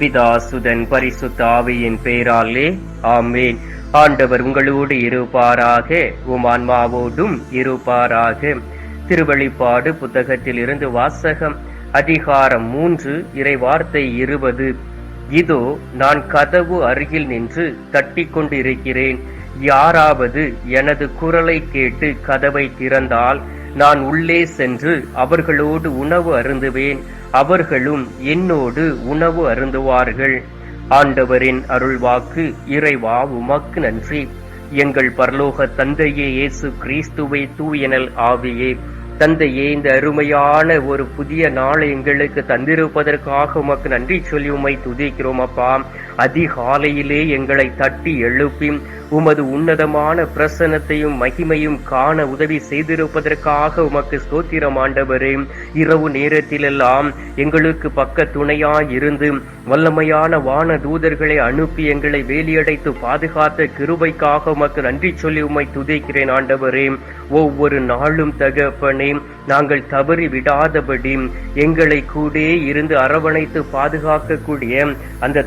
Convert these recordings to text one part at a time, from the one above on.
பிதாசுதன் பரிசுத்த ஆவியின் பேராலே ஆமேன். ஆண்டவர் உங்களோடு இருப்பாராக உம் ஆன்மாவோடும் இருப்பாராக. திருவழிப்பாடு புத்தகத்தில் இருந்து வாசகம் அதிகாரம் மூன்று இறை வார்த்தை இருபது. இதோ நான் கதவு அருகில் நின்று தட்டி கொண்டிருக்கிறேன். யாராவது எனது குரலை கேட்டு கதவை திறந்தால் நான் உள்ளே சென்று அவர்களோடு உணவு அருந்துவேன். அவர்களும் என்னோடு உணவு அருந்துவார்கள். ஆண்டவரின் அருள்வாக்கு இறைவா உமக்கு நன்றி. எங்கள் பரலோக தந்தையே இயேசு கிறிஸ்துவை தூயனல் ஆவியே. தந்தையே இந்த அருமையான ஒரு புதிய நாளை எங்களுக்கு தந்திருப்பதற்காக உமக்கு நன்றி சொல்லி உமை துதிக்கிறோம் அப்பா. அதிகாலையிலே எங்களை தட்டி எழுப்பி உமது உன்னதமான பிரசனத்தையும் மகிமையும் காண உதவி செய்திருப்பதற்காக உமக்கு ஸ்தோத்திரம் ஆண்டவரே. இரவு நேரத்திலெல்லாம் எங்களுக்கு பக்க துணையாய் இருந்து வல்லமையான வான தூதர்களை அனுப்பி எங்களை வேலியடைத்து பாதுகாத்த கிருபைக்காக உமக்கு நன்றி சொல்லி உம்மை துதிக்கிறேன் ஆண்டவரே. ஒவ்வொரு நாளும் தகப்பனே நாங்கள் தவறி விடாதபடி எங்களை கூட இருந்து அரவணைத்து பாதுகாக்கக்கூடிய அந்த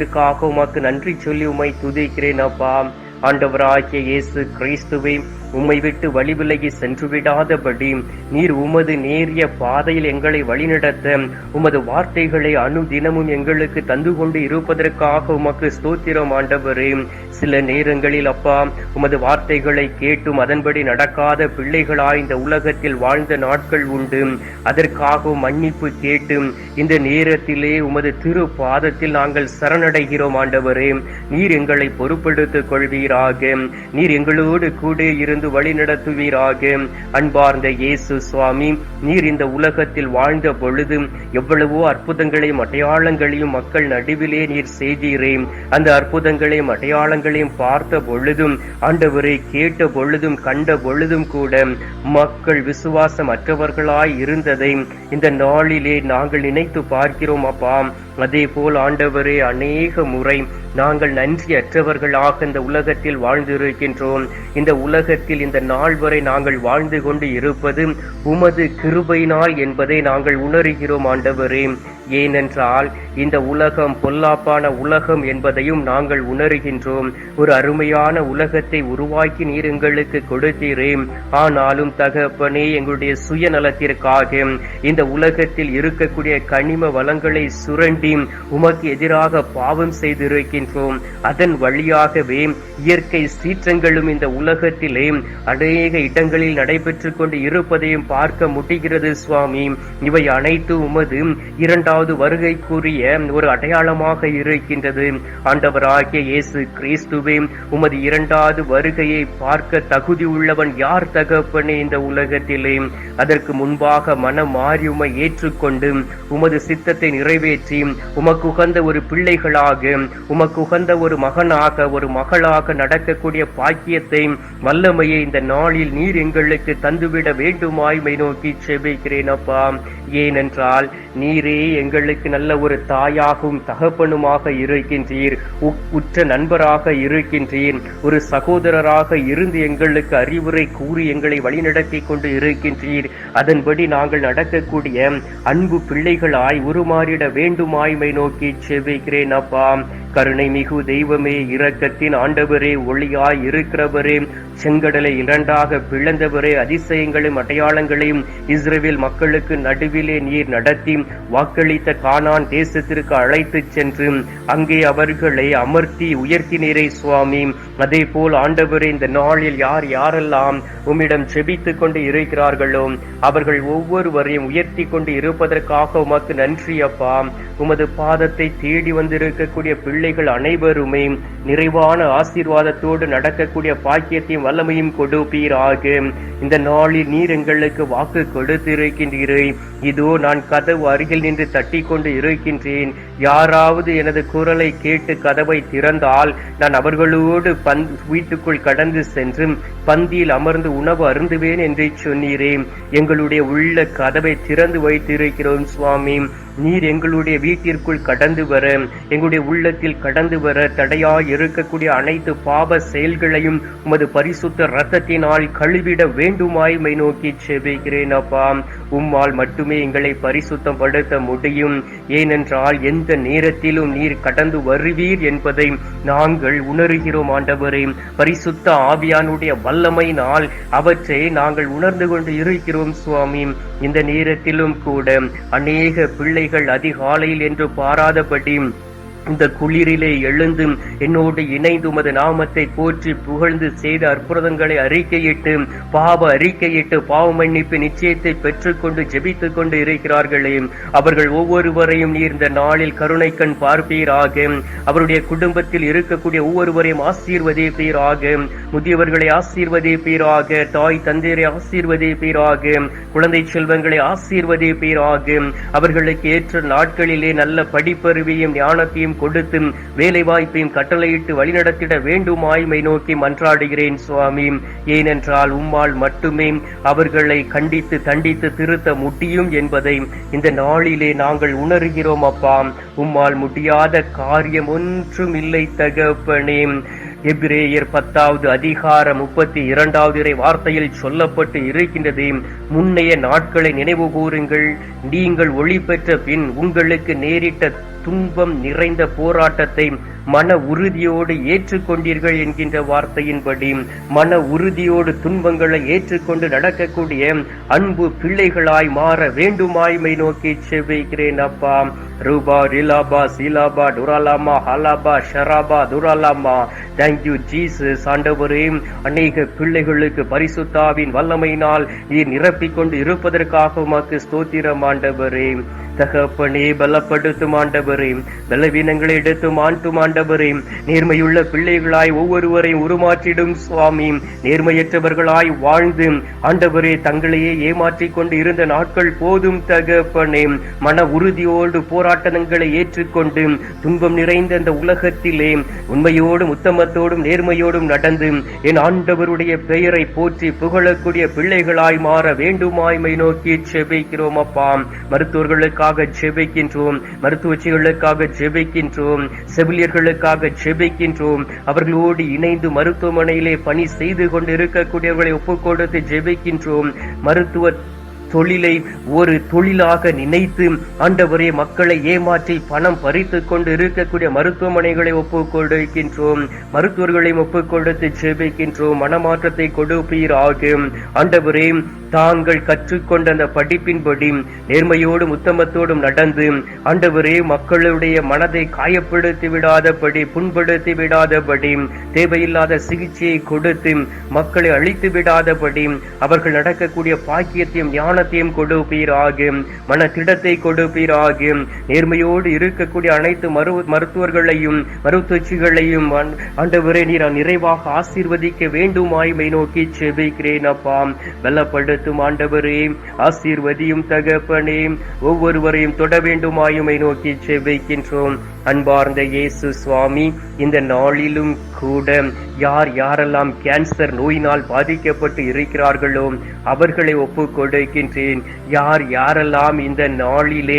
தருணத்திற்காக உமக்கு நன்றி சொல்லி உமை துதிக்கிறேன் அப்பா. ஆண்டவராகிய இயேசு கிறிஸ்துவை உம்மை விட்டு வழிவிலகி சென்று விடாதபடி நீர் உமது நேரிய பாதையில் எங்களை வழிநடத்த உமது வார்த்தைகளை அனுதினமும் எங்களுக்கு தந்து கொண்டு இருப்பதற்காக உமக்கு ஸ்தோத்திரம் ஆண்டவரே. சில நேரங்களில் அப்பா உமது வார்த்தைகளை கேட்டும் அதன்படி நடக்காத பிள்ளைகளாய் இந்த உலகத்தில் வாழ்ந்த நாட்கள் உண்டு. அதற்காக மன்னிப்பு கேட்டும் இந்த நேரத்திலே உமது திரு பாதத்தில் நாங்கள் சரணடைகிறோம் ஆண்டவரே. நீர் எங்களை பொறுப்படுத்திக் கொள்வீராக. நீர் எங்களோடு கூட இருந்து வழி நடத்துவீராக அன்பார்ந்த இயேசு சுவாமி நீர் இந்த உலகத்தில் வாழ்ந்த பொழுது எவ்வளவோ அற்புதங்களையும் அடையாளங்களையும் மக்கள் நடுவிலே நீர் செய்தீரே. அந்த அற்புதங்களையும் அடையாளங்களையும் பார்த்த பொழுதும் ஆண்டவரை கேட்ட பொழுதும் கண்ட பொழுதும் கூட மக்கள் விசுவாசமற்றவர்களாய் இருந்ததை இந்த நாளிலே நாங்கள் நினைத்து பார்க்கிறோம் அப்பா. அதே போல் ஆண்டவரே அநேக முறை நாங்கள் நன்றியற்றவர்களாக இந்த உலகத்தில் வாழ்ந்திருக்கின்றோம். இந்த உலகத்தில் இந்த நாள் வரை நாங்கள் வாழ்ந்து கொண்டு இருப்பது உமது கிருபையினால் என்பதை நாங்கள் உணர்கிறோம் ஆண்டவரே. ஏனென்றால் இந்த உலகம் பொல்லாப்பான உலகம் என்பதையும் நாங்கள் உணர்கின்றோம். ஒரு அருமையான உலகத்தை உருவாக்கி நீர் எங்களுக்கு கொடுத்தீரேன். ஆனாலும் தகப்பனே எங்களுடைய சுயநலத்திற்காக இந்த உலகத்தில் இருக்கக்கூடிய கனிம வளங்களை சுரண்டி உமக்கு எதிராக பாவம் செய்திருக்கின்றோம். அதன் வழியாகவே இயற்கை சீற்றங்களும் இந்த உலகத்திலே அநேக இடங்களில் நடைபெற்று கொண்டு இருப்பதையும் பார்க்க முடிகிறது சுவாமி. இவை அனைத்து உமது இரண்டாவது வருகைக்குரிய ஒரு அடையாளமாக இருக்கின்றது. ஆண்டவராகிய இயேசு கிறிஸ்துவே உமது இரண்டாவது வருகையை பார்க்க தகுதி உள்ளவன் யார் தகப்பனே இந்த உலகத்திலே? அதற்கு முன்பாக மனம் மாறி உமை ஏற்றுக்கொண்டு உமது சித்தத்தை நிறைவேற்றி உமக்கு உகந்த ஒரு பிள்ளைகளாக உமக்கு உகந்த ஒரு மகனாக ஒரு மகளாக நடக்கக்கூடிய பாக்கியத்தை வல்லமையை இந்த நாளில் நீர் எங்களுக்கு தந்துவிட வேண்டுமாய்மை நோக்கி செபிக்கிறேன் அப்பா. ஏனென்றால் நீரே எங்களுக்கு நல்ல ஒரு தாயாகவும் தகப்பனுமாக இருக்கின்றீர். உற்ற நண்பராக இருக்கின்றீர். ஒரு சகோதரராக இருந்து எங்களுக்கு அறிவுரை கூறி எங்களை வழிநடத்தி கொண்டு இருக்கின்றீர். அதன்படி நாங்கள் நடக்கக்கூடிய அன்பு பிள்ளைகளாய் உருமாறிட வேண்டுமாய்மை நோக்கி செவிக்கிறேன் அப்பா. கருணை மிகு தெய்வமே இரக்கத்தின் ஆண்டவரே ஒளியாய் இருக்கிறவரே செங்கடலை இரண்டாக பிளந்தவரே அதிசயங்களையும் அடையாளங்களையும் இஸ்ரேல் மக்களுக்கு நடுவிலே நீர் நடத்தி வாக்களித்த கானான் தேசத்திற்கு அழைத்து சென்று அங்கே அவர்களை அமர்த்தி உயர்த்தினீரே சுவாமி. அதே போல் ஆண்டவரே இந்த நாளில் யார் யாரெல்லாம் உம்மிடம் செபித்துக் கொண்டு இருக்கிறார்களோ அவர்கள் ஒவ்வொருவரையும் உயர்த்தி கொண்டு இருப்பதற்காக உமக்கு நன்றி அப்பா. உமது பாதத்தை தேடி வந்திருக்கக்கூடிய பிள்ளைகள் அனைவருமே நிறைவான ஆசீர்வாதத்தோடு நடக்கக்கூடிய பாக்கியத்தையும் வல்லமையும் கொடுப்பீராக. இந்த நாளில் நீர் எங்களுக்கு வாக்கு கொடுத்திருக்கின்றீரே. இதோ நான் கதவு அருகில் நின்று தட்டி கொண்டு இருக்கின்றேன். யாராவது எனது குரலை கேட்டு கதவை திறந்தால் நான் அவர்களோடு பந் வீட்டுக்குள் கடந்து சென்று பந்தியில் அமர்ந்து உணவு அருந்துவேன் என்று சொன்னீரே. எங்களுடைய உள்ள கதவை திறந்து வைத்திருக்கிறோம் சுவாமி. நீர் எங்களுடைய வீட்டிற்குள் கடந்து வர எங்களுடைய உள்ளத்தில் கடந்து வர தடையாய் இருக்கக்கூடிய அனைத்து பாவ செயல்களையும் உமது பரிசுத்த ரத்தத்தினால் கழுவிட வேண்டுமாய் வேண்டுமாய்மை நோக்கி செபிக்கிறேன் அப்பா. உம்மால் மட்டுமே எங்களை பரிசுத்தம் படுத்த முடியும். ஏனென்றால் எந்த நேரத்திலும் நீர் கடந்து வருவீர் என்பதை நாங்கள் உணர்கிறோம் ஆண்டவரே. பரிசுத்த ஆவியானுடைய வல்லமையினால் அவற்றை நாங்கள் உணர்ந்து கொண்டு இருக்கிறோம் சுவாமி. இந்த நேரத்திலும் கூட அநேக பிள்ளைகள் அதிகாலையில் என்று பாராதபடி இந்த குளிரிலே எழுந்து என்னோடு இணைந்து உமது நாமத்தை போற்றி புகழ்ந்து செய்த அற்புதங்களை அறிக்கையிட்டு பாவ அறிக்கையிட்டு பாவ மன்னிப்பு நிச்சயத்தை பெற்றுக்கொண்டு ஜெபித்துக் கொண்டு இருக்கிறார்களே. அவர்கள் ஒவ்வொருவரையும் நீர் இந்த நாளில் கருணை கண் பார்ப்பீராக. அவருடைய குடும்பத்தில் இருக்கக்கூடிய ஒவ்வொருவரையும் ஆசீர்வதிப்பீராக. முதியவர்களை ஆசீர்வதிப்பீராக. தாய் தந்தையரை ஆசீர்வதிப்பீராக. குழந்தை செல்வங்களை ஆசீர்வதிப்பீராக. அவர்களுக்கு ஏற்ற நாட்களிலே நல்ல படிப்பறிவையும் ஞானத்தையும் கொடுத்து வேலை வாய்ப்பையும் கட்டளையிட்டு வழிநடத்திட வேண்டும் ஆய்மை நோக்கி மன்றாடுகிறேன் சுவாமி. ஏனென்றால் உம்மால் மட்டுமே அவர்களை கண்டித்து தண்டித்து திருத்த முடியும் என்பதை இந்த நாளிலே நாங்கள் உணர்கிறோம் அப்பா. உம்மால் முடியாத காரியம் ஒன்றும் இல்லை தகப்பனே. எபிரேயர் பத்தாவது அதிகாரம் முப்பத்தி இரண்டாவது இறை வார்த்தையில் சொல்லப்பட்டு இருக்கின்றது. முன்னைய நாட்களை நினைவு கூறுங்கள். நீங்கள் ஒளி பெற்ற பின் உங்களுக்கு நேரிட்ட துன்பம் நிறைந்த போராட்டத்தை மன உறுதியோடு ஏற்றுக்கொண்டீர்கள் என்கின்ற வார்த்தையின்படி மன உறுதியோடு துன்பங்களை ஏற்றுக்கொண்டு நடக்கக்கூடிய அன்பு பிள்ளைகளாய் மாற வேண்டுமாய்மை நோக்கி செவிக்கிறேன் அப்பா. ரூபா ரிலாபா சீலாபா டுராலாமா ஹலாபா ஷராபா துராலாமா தேங்க்யூ ஜீசஸ் ஆண்டவரே அநேக பிள்ளைகளுக்கு பரிசுத்தாவின் வல்லமையினால் நீர் நிரப்பிக்கொண்டு இருப்பதற்காக உமக்கு ஸ்தோத்திரம் ஆண்டவரே. தகப்பனே பலப்படுத்தும் ஆண்டவரே. பலவீனங்களை எடுத்து மாட்டும் ஆண்டவரே. நேர்மையுள்ள பிள்ளைகளாய் ஒவ்வொருவரையும் உருமாற்றிடும் சுவாமி. நேர்மையற்றவர்களாய் வாழ்ந்து ஆண்டவரே தங்களையே ஏமாற்றிக் கொண்டு இருந்த நாட்கள் போதும் தகப்பனே. மன உறுதியோடு போராட்டங்களை ஏற்றுக்கொண்டு துன்பம் நிறைந்த அந்த உலகத்திலே உண்மையோடும் உத்தமத்தோடும் நேர்மையோடும் நடந்து என் ஆண்டவருடைய பெயரை போற்றி புகழக்கூடிய பிள்ளைகளாய் மாற வேண்டுமாய்மை நோக்கி செபிக்கிறோம் அப்பா. மருத்துவர்களுக்காக ஜெபிக்கின்றோம் மருத்துவச்சிகளுக்காக ஜெபிக்கின்றோம் செவிலியர்களுக்காக ஜெபிக்கின்றோம். அவர்களோடு இணைந்து மருத்துவமனையிலே பணி செய்து கொண்டு இருக்கக்கூடியவர்களை ஒப்புக்கொடுத்து ஜெபிக்கின்றோம். மருத்துவ தொழிலை ஒரு தொழிலாக நினைத்து ஆண்டவரே மக்களை ஏமாற்றி பணம் பறித்து கொண்டு இருக்கக்கூடிய மருத்துவமனைகளை ஒப்புக் மருத்துவர்களையும் ஜெபிக்கின்றோம் மனமாற்றத்தை கொடுப்பீராக. ஆண்டவரே தாங்கள் கற்றுக்கொண்ட அந்த படிப்பின்படி நேர்மையோடும் உத்தமத்தோடும் நடந்து ஆண்டவரே மக்களுடைய மனதை காயப்படுத்தி விடாதபடி புண்படுத்தி விடாதபடி தேவையில்லாத சிகிச்சையை கொடுத்து மக்களை அழித்து விடாதபடி அவர்கள் நடக்கக்கூடிய பாக்கியத்தையும் ஞானத்தையும் கொடுப்பீராக. மன திடத்தை கொடுப்பீராக. நேர்மையோடு இருக்கக்கூடிய அனைத்து மரு மருத்துவர்களையும் மருத்துவச்சிகளையும் ஆண்டவரே நீர் நிறைவாக ஆசீர்வதிக்க வேண்டுமாய்மை நோக்கி செபிக்கிறேன் அப்பா. பலப்படுத்தும் ஆண்டவரே ஆசீர்வதியும் தகப்பனே. ஒவ்வொருவரையும் தொட வேண்டுமாயுமை நோக்கி செபிக்கின்றோம். அன்பார்ந்த இயேசு சுவாமி இந்த நாளிலும் கூட யார் யாரெல்லாம் கேன்சர் நோயினால் பாதிக்கப்பட்டு இருக்கிறார்களோ அவர்களை ஒப்புக் கொடுக்கின்றேன் யார் யாரெல்லாம் இந்த நாளிலே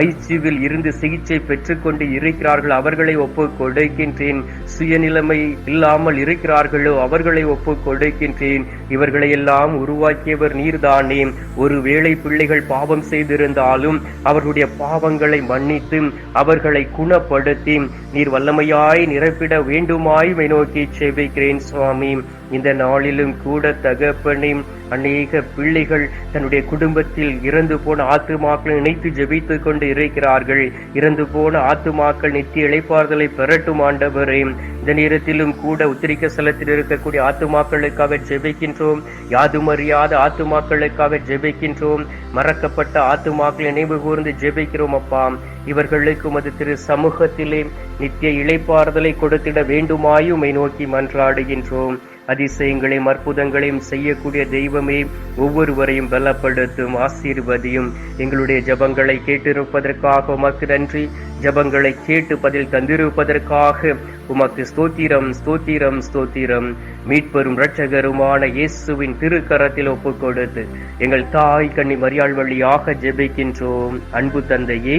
ஐசியூவில் இருந்து சிகிச்சை பெற்றுக்கொண்டு இருக்கிறார்கள் அவர்களை ஒப்பு கொடுக்கின்றேன். சுயநிலைமை இல்லாமல் இருக்கிறார்களோ அவர்களை ஒப்பு கொடுக்கின்றேன். இவர்களை எல்லாம் உருவாக்கியவர் நீர்தானே. ஒருவேளை பிள்ளைகள் பாவம் செய்திருந்தாலும் அவர்களுடைய பாவங்களை மன்னித்து அவர்களை குணப்படுத்தி நீர் வல்லமையாய் நிரப்பிட வேண்டுமாய் நோக்கி செவிக்கிறேன் சுவாமி. இந்த நாளிலும் கூட தகப்பனையும் அநேக பிள்ளைகள் தன்னுடைய குடும்பத்தில் இறந்து போன ஆத்துமாக்களை நினைத்து ஜெபித்துக் கொண்டு இருக்கிறார்கள். இறந்து போன ஆத்துமாக்கள் நித்திய இழைப்பார்தலை பெறட்டும் ஆண்டவரே. இந்த நேரத்திலும் கூட உத்திரிக்க ஸ்தலத்தில் இருக்கக்கூடிய ஆத்துமாக்களுக்காக ஜெபிக்கின்றோம். யாதுமறியாத ஆத்துமாக்களுக்காக ஜெபிக்கின்றோம். மறக்கப்பட்ட ஆத்துமாக்களை நினைவு கூர்ந்து ஜெபிக்கிறோம் அப்பா. இவர்களுக்கு உமது திரு சமூகத்திலே நித்திய இழைப்பாறுதலை கொடுத்திட வேண்டுமாயும் நோக்கி மன்றாடுகின்றோம். அதிசயங்களையும் அற்புதங்களையும் செய்யக்கூடிய தெய்வமே ஒவ்வொருவரையும் பலப்படுத்தும் ஆசீர்வதியும். எங்களுடைய ஜபங்களை கேட்டிருப்பதற்காக உமக்கு நன்றி. ஜபங்களை கேட்டு பதில் தந்திருப்பதற்காக உமக்கு ஸ்தோத்திரம் ஸ்தோத்திரம் ஸ்தோத்திரம். மீட்பெரும் இரட்சகருமான இயேசுவின் திருக்கரத்தில் ஒப்பு கொடுத்து எங்கள் தாய் கண்ணி மரியாள் வழியாக ஜெபிக்கின்றோம். அன்பு தந்தையே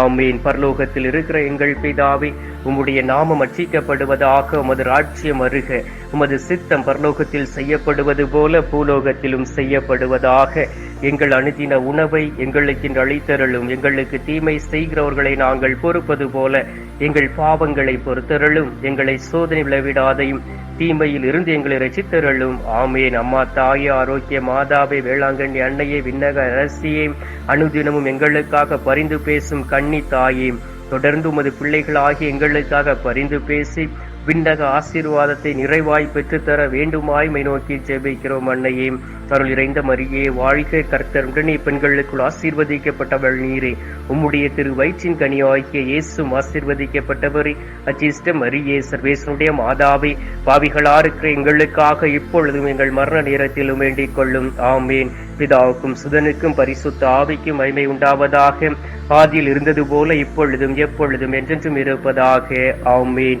ஆமீன். பரலோகத்தில் இருக்கிற எங்கள் பிதாவை உம்முடைய நாமம் அச்சிக்கப்படுவதாக உமது ராட்சியம் அருக உமது சித்தம் பரலோகத்தில் செய்யப்படுவது போல பூலோகத்திலும் செய்யப்படுவதாக. எங்கள் அனுதின உணவை எங்களுக்கு இன்று எங்களுக்கு தீமை செய்கிறவர்களை நாங்கள் பொறுப்பது போல எங்கள் பாவங்களை பொறுத்தருளும். எங்களை சோதனை விளைவிடாதையும் தீமையில் இருந்து எங்களை ரசித்தருளும். ஆமேன். அம்மா தாயே ஆரோக்கிய மாதாவே வேளாங்கண்ணி அன்னையே விண்ணக அரசியே அனுதினமும் எங்களுக்காக பரிந்து பேசும் கன்னி தாயே. தொடர்ந்து உமது பிள்ளைகளாகி எங்களுக்காக பரிந்து பேசி விண்ணக ஆசீர்வாதத்தை நிறைவாய் பெற்றுத்தர வேண்டுமாய்மை நோக்கி ஜெபிக்கிறோம் அன்னையே. அருள் இறைந்த மரியே வாழ்க கர்த்தர். உடனே பெண்களுக்குள் ஆசீர்வதிக்கப்பட்டவள் நீரே. உம்முடைய திரு வயிற்றின் கனியாகிய இயேசும் ஆசீர்வதிக்கப்பட்டவரே. அச்சிஷ்ட மரியே சர்வேசனுடைய மாதாவே. பாவிகளா இருக்கிற எங்களுக்காக இப்பொழுதும் எங்கள் மரண நேரத்திலும் வேண்டிக் கொள்ளும். ஆமேன். பிதாவுக்கும் சுதனுக்கும் பரிசுத்த ஆவிக்கும் மைமை உண்டாவதாக. ஆதியில் இருந்தது போல இப்பொழுதும் எப்பொழுதும் என்றென்றும் இருப்பதாக. ஆமேன்.